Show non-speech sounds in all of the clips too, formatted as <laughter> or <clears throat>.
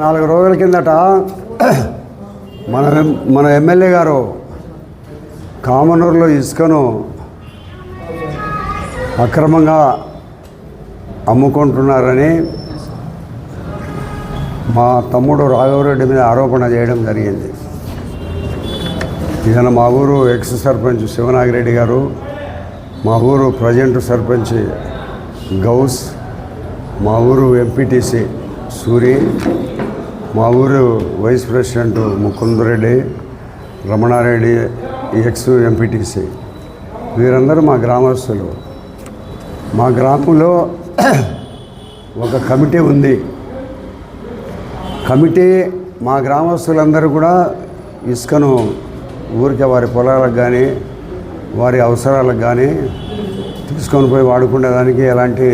నాలుగు రోజుల కిందట మన మన ఎమ్మెల్యే గారు కామనూరులో ఇసుకను అక్రమంగా అమ్ముకుంటున్నారని మా తమ్ముడు రాఘవరెడ్డి మీద ఆరోపణ చేయడం జరిగింది. ఇదన మా ఊరు ఎక్స్ సర్పంచ్ శివనాగిరెడ్డి గారు మా ఊరు ప్రజెంట్ సర్పంచ్ గౌస్ మా ఊరు ఎంపీటీసీ సూరి మా ఊరు vice president Mukundareddy Ramanareddy ex MPTC. వీరందరూ మా గ్రామస్తులు. మా గ్రామంలో <clears throat> ఒక కమిటీ ఉంది. కమిటీ మా గ్రామస్తులందరూ కూడా ఇసుకను ఊరికే వారి పొలాలకు కానీ వారి అవసరాలకు కానీ తీసుకొని పోయి వాడుకునేదానికి ఎలాంటి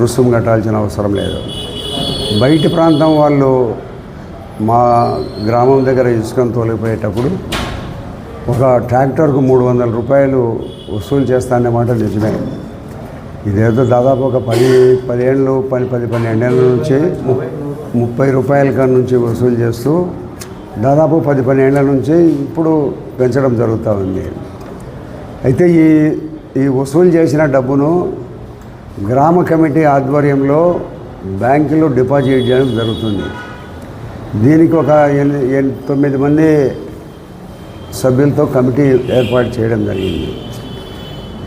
రుసుము కట్టాల్సిన అవసరం లేదు. బయటి ప్రాంతం వాళ్ళు మా గ్రామం దగ్గర ఇసుకను తోలిపోయేటప్పుడు ఒక ట్రాక్టర్కు మూడు వందల రూపాయలు వసూలు చేస్తానన్నమాట నిజమే. ఇదేదో దాదాపు ఒక పది పదిహేళ్ళు పది పది పన్నెండేళ్ళ నుంచి ముప్పై రూపాయల కాడ నుంచి వసూలు చేస్తూ దాదాపు పది పన్నెండేళ్ళ నుంచి ఇప్పుడు పెంచడం జరుగుతూ ఉంది. అయితే ఈ ఈ వసూలు చేసిన డబ్బును గ్రామ కమిటీ ఆధ్వర్యంలో బ్యాంకులో డిపాజిట్ చేయడం జరుగుతుంది. దీనికి ఒక తొమ్మిది మంది సభ్యులతో కమిటీ ఏర్పాటు చేయడం జరిగింది.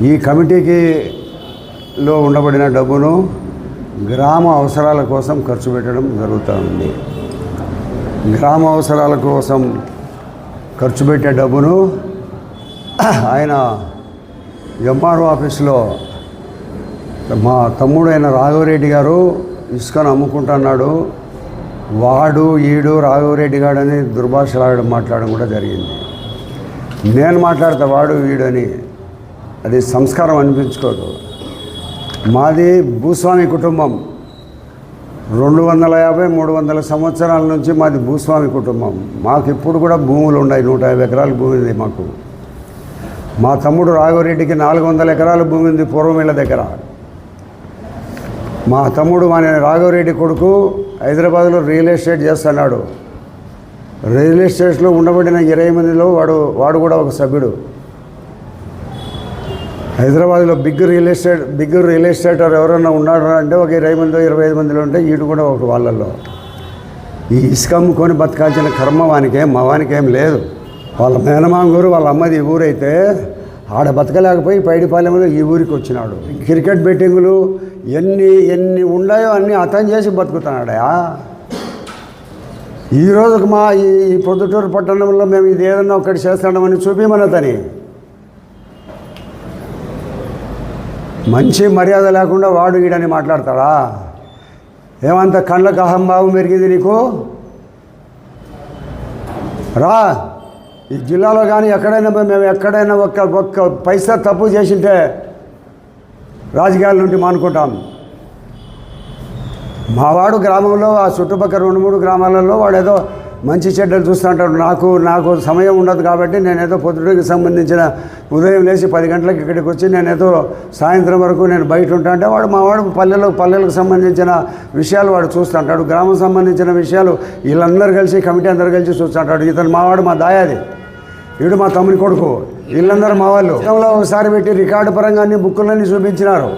ఈ కమిటీకి లో ఉండబడిన డబ్బును గ్రామ అవసరాల కోసం ఖర్చు పెట్టడం జరుగుతూ ఉంది. గ్రామ అవసరాల కోసం ఖర్చు పెట్టే డబ్బును ఆయన ఎంఆర్ఓ ఆఫీస్లో మా తమ్ముడైన రాఘవరెడ్డి గారు ఇసుకను అమ్ముకుంటున్నాడు వాడు ఈడు రాఘవరెడ్డి గారు అని దుర్భాషలాడడం మాట్లాడడం కూడా జరిగింది. నేను మాట్లాడతా వాడు వీడని అది సంస్కారం అనిపించుకోదు. మాది భూస్వామి కుటుంబం. రెండు వందల యాభై మూడు వందల సంవత్సరాల నుంచి మాది భూస్వామి కుటుంబం. మాకు ఇప్పుడు కూడా భూములు ఉన్నాయి. నూట యాభై ఎకరాల భూమి ఉంది మాకు. మా తమ్ముడు రాఘవరెడ్డికి నాలుగు వందల ఎకరాల భూమి ఉంది పూర్వమిళ్ళ దగ్గర. మా తమ్ముడు మన రాఘవరెడ్డి కొడుకు హైదరాబాద్లో రియల్ ఎస్టేట్ చేస్తున్నాడు. రియల్ ఎస్టేట్లో ఉండబడిన ఇరవై మందిలో వాడు వాడు కూడా ఒక సభ్యుడు. హైదరాబాద్లో big real estate big real ఎస్టేటర్ ఎవరైనా ఉన్నాడు అంటే ఒక ఇరవై మందిలో ఇరవై ఐదు మందిలో ఉంటే ఈడు కూడా ఒక వాళ్ళల్లో. ఈ ఇసుక అమ్ముకొని బతకాల్సిన కర్మ వానికేం మా వానికేం లేదు. వాళ్ళ మేనమాంగూరు వాళ్ళ అమ్మది ఈ ఊరైతే ఆడ బతకలేకపోయి పైడిపాలెంలో ఈ ఊరికి వచ్చినాడు. క్రికెట్ బెట్టింగులు ఎన్ని ఎన్ని ఉన్నాయో అన్నీ అతను చేసి బతుకుతున్నాడయా ఈ రోజుకు మా ఈ ఈ పొద్దుటూరు పట్టణంలో మేము ఇది ఏదన్నా ఒకటి చేస్తామని చూపిమన్నతని మంచి మర్యాద లేకుండా వాడు ఈడని మాట్లాడతాడా? ఏమంత కళ్ళకు అహంభావం పెరిగింది నీకు? రా ఈ జిల్లాలో కానీ ఎక్కడైనా మేము ఎక్కడైనా ఒక్క ఒక్క పైసా తప్పు చేసింటే రాజకీయాల నుండి మానుకుంటాం. మావాడు గ్రామంలో ఆ చుట్టుపక్కల రెండు మూడు గ్రామాలలో వాడు ఏదో మంచి చెడ్డలు చూస్తుంటాడు. నాకు నాకు సమయం ఉండదు కాబట్టి నేను ఏదో పొద్దుటికి సంబంధించిన ఉదయం లేచి పది గంటలకు ఇక్కడికి వచ్చి నేను ఏదో సాయంత్రం వరకు నేను బయట ఉంటా అంటే వాడు మావాడు పల్లెలు పల్లెలకు సంబంధించిన విషయాలు వాడు చూస్తుంటాడు. గ్రామం సంబంధించిన విషయాలు వీళ్ళందరూ కలిసి కమిటీ అందరూ కలిసి చూస్తుంటాడు. ఇతను మావాడు మా దాయాది. వీడు మా తమ్ముని కొడుకు. వీళ్ళందరూ మా వాళ్ళు. ఒకసారి పెట్టి రికార్డు పరంగా అన్ని బుక్కులన్నీ చూపించినారు.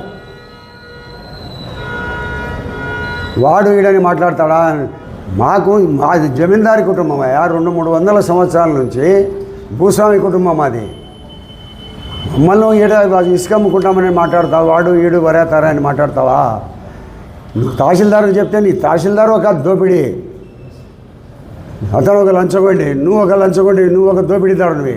వాడు వీడని మాట్లాడతాడా? మాకు మాది జమీందారి కుటుంబం అయ్యా. రెండు మూడు వందల సంవత్సరాల నుంచి భూస్వామి కుటుంబం అది మమ్మల్ని ఈడ ఇసుక అమ్ముకుంటామని మాట్లాడతావు. వాడు ఈడు వరేతారా అని మాట్లాడతావా? నువ్వు తహసీల్దార్కి చెప్తే నీ తహసీల్దార్ ఒక దోపిడీ. అతను ఒక లంచగొండి నువ్వు ఒక లంచగొండి నువ్వు ఒక దోపిడీదారుడివి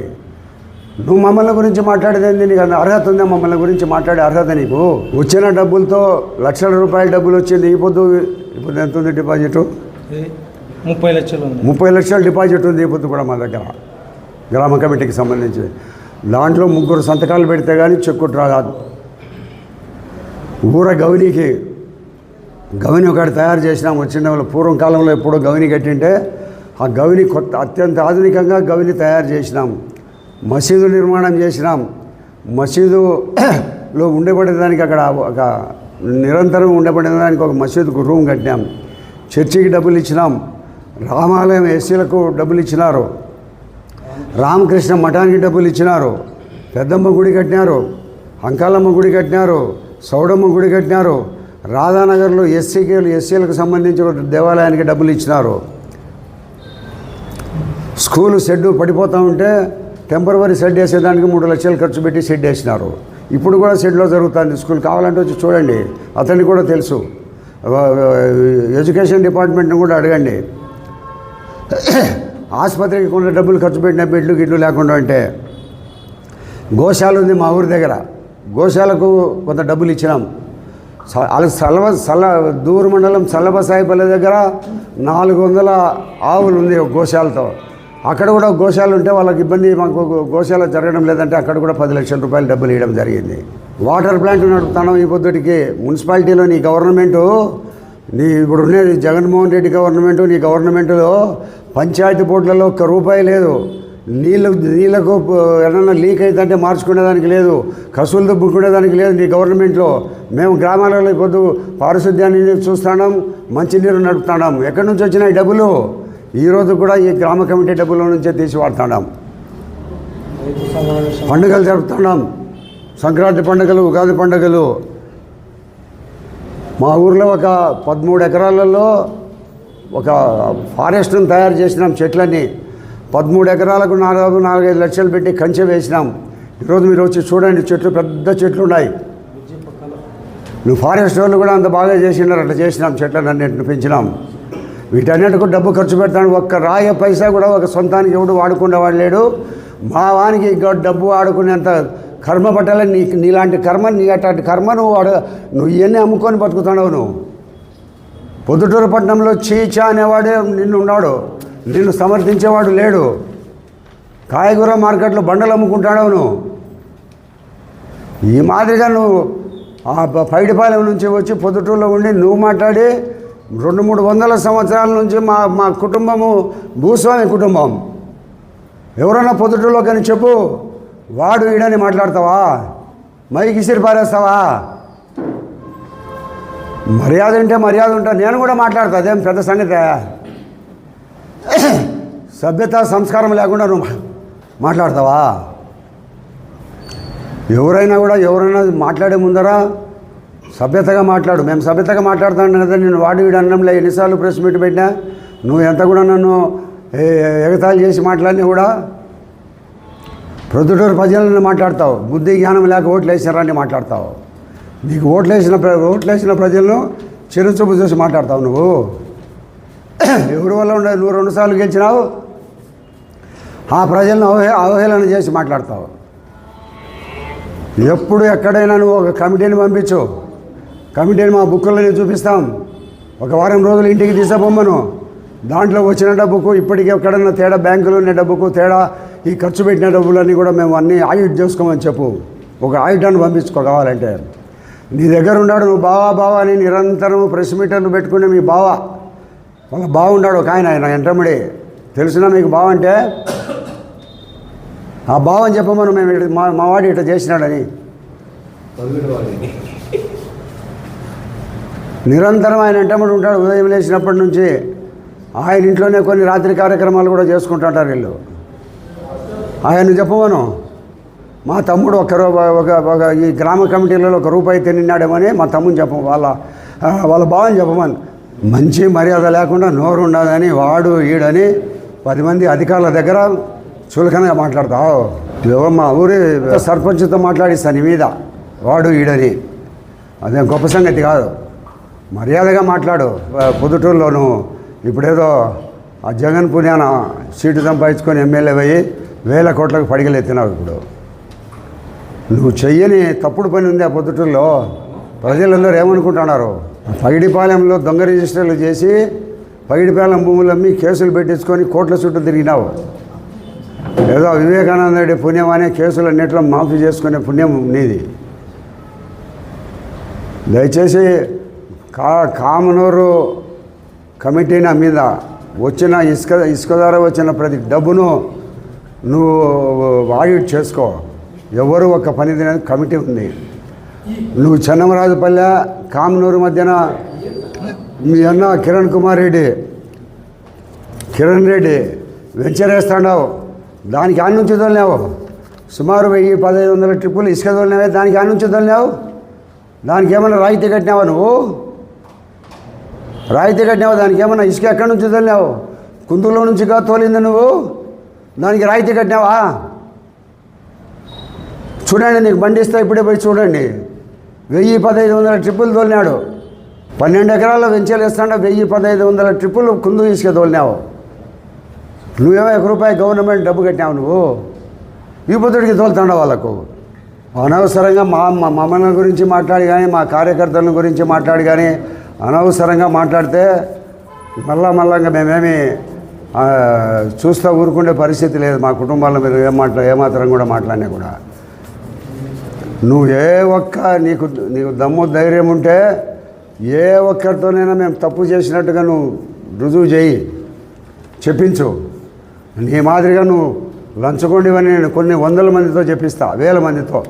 నువ్వు మమ్మల్ని గురించి మాట్లాడేది నీకు అంత అర్హత ఉందా? మమ్మల్ని గురించి మాట్లాడే అర్హత నీకు? వచ్చిన డబ్బులతో లక్షల రూపాయల డబ్బులు వచ్చింది ఈ పొద్దు ఇప్పుడు ఎంత ఉంది డిపాజిట్? ముప్పై లక్షలు ముప్పై లక్షల డిపాజిట్ ఉంది ఈ పొద్దు కూడా మా దగ్గర. గ్రామ కమిటీకి సంబంధించి. దాంట్లో ముగ్గురు సంతకాలు పెడితే కానీ చెక్కుట్రా కాదు ఊర గౌనికి గవిని ఒకటి తయారు చేసినాం. వచ్చిన వాళ్ళు పూర్వం కాలంలో ఎప్పుడో గవిని కట్టింటే ఆ గవిని కొత్త అత్యంత ఆధునికంగా గవిని తయారు చేసినాం. మసీదు నిర్మాణం చేసినాం. మసీదులో ఉండబడేదానికి అక్కడ ఒక నిరంతరం ఉండబడేదానికి ఒక మసీదుకు రూమ్ కట్టినాం. చర్చికి డబ్బులు ఇచ్చినాం. రామాలయం ఎస్సీలకు డబ్బులు ఇచ్చినారు. రామకృష్ణ మఠానికి డబ్బులు ఇచ్చినారు. పెద్దమ్మ గుడి కట్టినారు. అంకాలమ్మ గుడి కట్టినారు. సౌడమ్మ గుడి కట్టినారు. రాధానగర్లో ఎస్సీకి ఎస్సీలకు సంబంధించి ఒక దేవాలయానికి డబ్బులు ఇచ్చినారు. స్కూలు షెడ్ పడిపోతూ ఉంటే టెంపరవరీ షెడ్ వేసేదానికి మూడు లక్షలు ఖర్చు పెట్టి షెడ్ వేసినారు. ఇప్పుడు కూడా షెడ్లో జరుగుతుంది. స్కూల్ కావాలంటే వచ్చి చూడండి. అతనికి కూడా తెలుసు. ఎడ్యుకేషన్ డిపార్ట్మెంట్ని కూడా అడగండి. ఆసుపత్రికి కొన్ని డబ్బులు ఖర్చు పెట్టిన బెడ్లు గిడ్లు లేకుండా అంటే గోశాల ఉంది మా ఊరి దగ్గర. గోశాలకు కొంత డబ్బులు ఇచ్చినాం. స- వాళ్ళకి సలవ సల దూరు మండలం సల్లబసాయిపల్లి దగ్గర నాలుగు వందల ఆవులు ఉంది ఒక గోశాలతో. అక్కడ కూడా గోశాలు ఉంటే వాళ్ళకి ఇబ్బంది మాకు గోశాల జరగడం లేదంటే అక్కడ కూడా పది లక్షల రూపాయలు డబ్బులు ఇవ్వడం జరిగింది. వాటర్ ప్లాంట్ నడుపుతాను ఈ పొద్దుటికి మున్సిపాలిటీలో నీ గవర్నమెంటు నీ ఇప్పుడు ఉండేది జగన్మోహన్ రెడ్డి గవర్నమెంట్ నీ గవర్నమెంట్లో పంచాయతీ బోర్డులలో ఒక్క రూపాయి లేదు. నీళ్ళు నీళ్ళకు ఏమన్నా లీక్ అవుతుంటే మార్చుకునేదానికి లేదు. కసులు దుబ్బుకునేదానికి లేదు నీ గవర్నమెంట్లో. మేము గ్రామాలలో పొద్దు పారిశుద్ధ్యాన్ని చూస్తున్నాం మంచినీరు నడుపుతున్నాం. ఎక్కడి నుంచి వచ్చినాయి డబ్బులు? ఈరోజు కూడా ఈ గ్రామ కమిటీ డబ్బుల నుంచే తీసి వాడుతున్నాం. పండుగలు జరుపుతున్నాం. సంక్రాంతి పండుగలు ఉగాది పండుగలు. మా ఊర్లో ఒక పదమూడు ఎకరాలలో ఒక ఫారెస్ట్ను తయారు చేసినాం చెట్లన్నీ. పదమూడు ఎకరాలకు నాలుగు నాలుగైదు లక్షలు పెట్టి కంచె వేసినాం. ఈరోజు మీరు వచ్చి చూడండి చెట్లు పెద్ద చెట్లు ఉన్నాయి. నువ్వు ఫారెస్ట్ వాళ్ళు కూడా అంత బాగా చేసినారు అట్లా చేసినాం చెట్లను అన్నింటిని పెంచినాం. వీటన్నిటికి డబ్బు ఖర్చు పెడతాడు ఒక్క రాయ పైసా కూడా ఒక సొంతానికి ఎవడు వాడుకునేవాడు లేడు. మా వానికి ఇంకా డబ్బు వాడుకునేంత కర్మ పట్టాలని నీ నీలాంటి కర్మ నీ అట్లాంటి కర్మ నువ్వు వాడు నువ్వు ఇవన్నీ అమ్ముకొని బతుకుతున్నావు నువ్వు. పొద్దుటూరు పట్టణంలో చీచా అనేవాడే నిన్ను ఉన్నాడు. నిన్ను సమర్థించేవాడు లేడు. కాయగూర మార్కెట్లో బండలు అమ్ముకుంటాడు నువ్వు. ఈ మాదిరిగా నువ్వు ఆ పైడిపాలెం నుంచి వచ్చి పొద్దుటూరులో ఉండి నువ్వు మాట్లాడి రెండు మూడు వందల సంవత్సరాల నుంచి మా మా కుటుంబము భూస్వామి కుటుంబం. ఎవరన్నా పొద్దుటలో కానీ చెప్పు వాడు ఈడని మాట్లాడతావా? మైకి ఇసిరి పారేస్తావా? మర్యాద ఉంటే మర్యాద ఉంటా నేను కూడా మాట్లాడతా అదేం పెద్ద సంగతి. సభ్యత సంస్కారం లేకుండా నువ్వు మాట్లాడతావా? ఎవరైనా కూడా ఎవరైనా మాట్లాడే ముందరా సభ్యతగా మాట్లాడు. మేము సభ్యతగా మాట్లాడుతాను కదా నేను వాడి వీడు అన్నంలో ఎన్నిసార్లు ప్రెస్ మీట్ పెట్టినా? నువ్వు ఎంత కూడా నన్ను ఎగతాళి చేసి మాట్లాడినా కూడా ప్రొద్దుటూరు ప్రజలను మాట్లాడతావు. బుద్ధి జ్ఞానం లేక ఓట్లు వేసినారని మాట్లాడతావు. నీకు ఓట్లు వేసిన ఓట్లు వేసిన ప్రజలను చిరుచూపు చూసి మాట్లాడతావు నువ్వు. ఎవరి వల్ల ఉండదు నువ్వు రెండుసార్లు గెలిచినావు? ఆ ప్రజలను అవహే అవహేళన చేసి మాట్లాడతావు. ఎప్పుడు ఎక్కడైనా నువ్వు ఒక కమిటీని పంపించు. కమిటీని మా బుక్కులని చూపిస్తాం. ఒక వారం రోజులు ఇంటికి తీసపోమ్మను దాంట్లో వచ్చిన డబ్బుకు ఇప్పటికి ఎక్కడన్నా తేడా బ్యాంకులో ఉన్న డబ్బుకు తేడా ఈ ఖర్చు పెట్టిన డబ్బులన్నీ కూడా మేము అన్నీ ఆడిట్ చేసుకోమని చెప్పు. ఒక ఆడిటాన్ని పంపించుకో కావాలంటే నీ దగ్గర ఉన్నాడు నువ్వు బావా బావా అని నిరంతరం ప్రెస్ మీటర్లు పెట్టుకునే మీ బావ. వాళ్ళ బాగున్నాడు ఒక ఆయన ఆయన ఎంటమ్మడి. తెలిసినా మీకు బావ అంటే? ఆ బావని చెప్పమను మేము మా మా వాడు ఇట్లా చేసినాడని. నిరంతరం ఆయన వెంటబడి ఉంటాడు ఉదయం లేచినప్పటి నుంచి ఆయన ఇంట్లోనే కొన్ని రాత్రి కార్యక్రమాలు కూడా చేసుకుంటుంటారు వీళ్ళు. ఆయన చెప్పమను మా తమ్ముడు ఒక ఒక ఒక ఈ గ్రామ కమిటీలలో ఒక రూపాయి తిన్నాడేమని మా తమ్ముని చెప్పం వాళ్ళ వాళ్ళ బావని చెప్పమని. మంచి మర్యాద లేకుండా నోరు ఉండదని వాడు ఈడని పది మంది అధికారుల దగ్గర చులకనగా మాట్లాడతావు ఎవరు మా ఊరి సర్పంచ్తో మాట్లాడిస్తాను నీ మీద వాడు ఈడని. అదేం గొప్ప సంగతి కాదు. మర్యాదగా మాట్లాడు. పొద్దుటూరులోనూ ఇప్పుడేదో ఆ జగన్ పుణ్యాన సీటు సంపాదించుకొని ఎమ్మెల్యే పోయి వేల కోట్లకు పడిగలెత్తినావు ఇప్పుడు. నువ్వు చెయ్యని తప్పుడు పని ఉంది ఆ పొద్దుటూరులో. ప్రజలందరూ ఏమనుకుంటున్నారు? పగిడిపాలెంలో దొంగ రిజిస్టర్లు చేసి పగిడిపాలెం భూములు అమ్మి కేసులు పెట్టించుకొని కోట్ల చుట్టూ తిరిగినావు. ఏదో వివేకానంద రెడ్డి పుణ్యం అనే కేసులు అన్నింటిలో మాఫీ చేసుకునే పుణ్యం నీది. దయచేసి కా కామనూరు కమిటీ నా మీద వచ్చిన ఇసుక ఇసుక ద్వారా వచ్చిన ప్రతి డబ్బును నువ్వు ఆడిట్ చేసుకో. ఎవరు ఒక పని కమిటీ ఉంది. నువ్వు చెన్నమరాజుపల్లె కామనూరు మధ్యన మీ అన్న కిరణ్ కుమార్ రెడ్డి కిరణ్ రెడ్డి వెంచర్ దానికి ఆడ నుంచి వదిలినావు సుమారు వెయ్యి పదహైదు వందల ట్రిప్పులు ఇసుక వదిలినావే దానికి ఆడ నుంచి వదిలినావు దానికి ఏమైనా రాయితీ కట్టినావా నువ్వు? రాయితీ కట్టినావు? దానికి ఏమన్నా ఇసుక ఎక్కడి నుంచి తల్లినావు కుందులో నుంచి కా తోలింది నువ్వు. దానికి రాయితీ కట్టినావా? చూడండి నీకు బండి ఇస్తా ఇప్పుడే పోయి చూడండి. వెయ్యి పదహైదు వందల ట్రిప్పులు తోలినాడు. పన్నెండు ఎకరాల్లో వెంచర్లు వేస్తాడు వెయ్యి పదహైదు వందల ట్రిప్పులు కుందు ఇసుక తోలినావు. నువ్వేమో ఒక రూపాయి గవర్నమెంట్ డబ్బు కట్టినావు నువ్వు. విపత్తుడికి తోలుతాడు వాళ్ళకు. అనవసరంగా మా మా మమ్మల్ని గురించి మాట్లాడి కానీ మా కార్యకర్తల గురించి మాట్లాడి కానీ అనవసరంగా మాట్లాడితే మళ్ళా మళ్ళా మేమేమి చూస్తూ ఊరుకుండే పరిస్థితి లేదు. మా కుటుంబాల మీద ఏం మాట్లా ఏమాత్రం కూడా మాట్లాడినా కూడా. నువ్వు ఏ ఒక్క నీకు నీకు దమ్ము ధైర్యం ఉంటే ఏ ఒక్కరితోనైనా మేము తప్పు చేసినట్టుగా నువ్వు రుజువు చేయి. చెప్పించు. నీ మాదిరిగా నువ్వు లంచగొండివని నేను కొన్ని వందల మందితో చెప్పిస్తా వేల మందితో.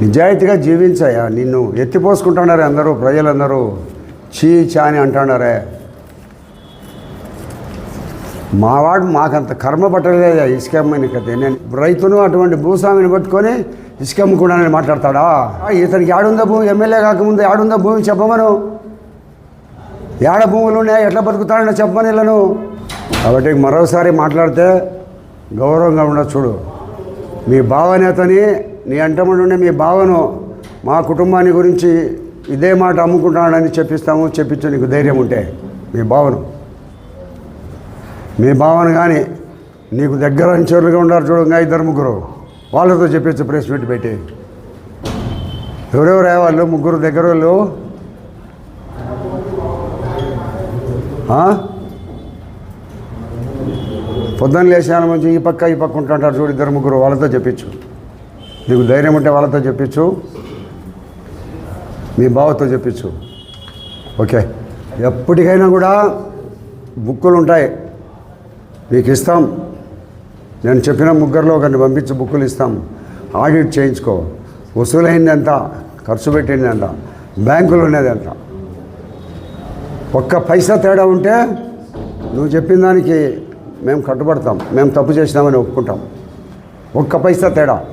నిజాయితీగా జీవించాయా? నిన్ను ఎత్తిపోసుకుంటున్నారే అందరూ ప్రజలందరూ. చీ చా అని అంటున్నారే. మావాడు మాకంత కర్మ పట్టలేదా ఇసుక అమ్మని నేను రైతును అటువంటి భూస్వామిని పట్టుకొని ఇసుక అమ్ముకున్నానని మాట్లాడతాడా? ఇతనికి ఏడుందా భూమి? ఎమ్మెల్యే కాకముందు ఏడుందా భూమి చెప్పమను? ఏడ భూములు ఉన్నాయి? ఎట్లా బతుకుతాడని చెప్పమని ఇళ్ళను? కాబట్టి మరోసారి మాట్లాడితే గౌరవంగా ఉండదు చూడు. మీ భావనేతని నీ అంటముడు ఉండే మీ బావను మా కుటుంబాన్ని గురించి ఇదే మాట అమ్ముకుంటాడని చెప్పిస్తాము చెప్పించు నీకు ధైర్యం ఉంటే. మీ భావన. మీ భావన కానీ నీకు దగ్గర అంచెలుగా ఉన్నారు చూడంగా ఇద్దరు ముగ్గురు. వాళ్ళతో చెప్పచ్చు ప్రెస్ మీట్ పెట్టి. ఎవరెవరు వాళ్ళు ముగ్గురు దగ్గర వాళ్ళు? పొద్దున్న లేచాను మంచి ఈ పక్క ఈ పక్క ఉంటుంటారు చూడు ఇద్దరు ముగ్గురు. వాళ్ళతో చెప్పించు. నీకు ధైర్యం ఉంటే వాళ్ళతో చెప్పించు. మీ బావతో చెప్పించు. ఓకే. ఎప్పటికైనా కూడా బుక్కులు ఉంటాయి. నీకు ఇస్తాం. నేను చెప్పిన ముగ్గురులో ఒకరిని పంపించి బుక్కులు ఇస్తాం. ఆడిట్ చేయించుకో. వసూలైంది ఎంత ఖర్చు పెట్టింది ఎంత బ్యాంకులో ఉన్నది ఎంత ఒక్క పైసా తేడా ఉంటే నువ్వు చెప్పిన దానికి మేము కట్టుబడతాం. మేము తప్పు చేసినామని ఒప్పుకుంటాం. ఒక్క పైసా తేడా.